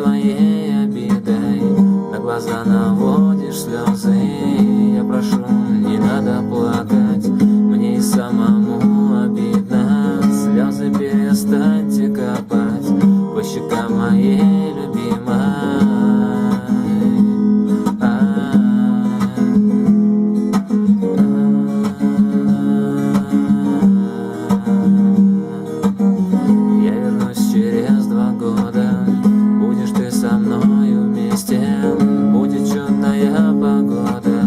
своей обидой На глаза наводишь слезы Я прошу, не надо плакать. Мне и самому обидно Слезы перестаньте копать. По щекам вместе Будет чудная погода.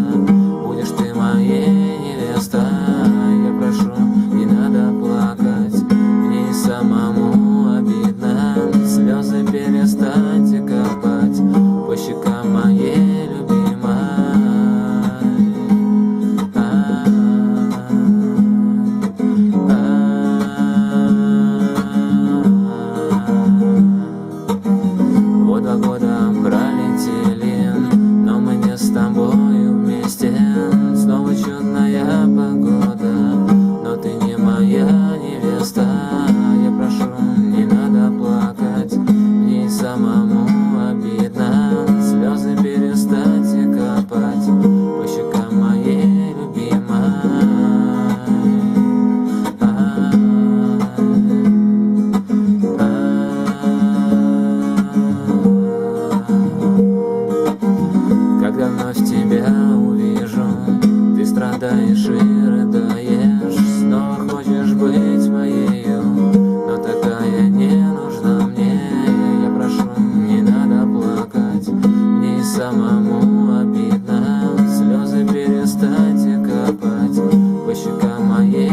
Будешь ты моей невестой. Я прошу, не надо плакать. Мне и самому обидно. Слезы перестаньте капать По щекам моей самому обидно. Слезы перестаньте копать. По щекам моей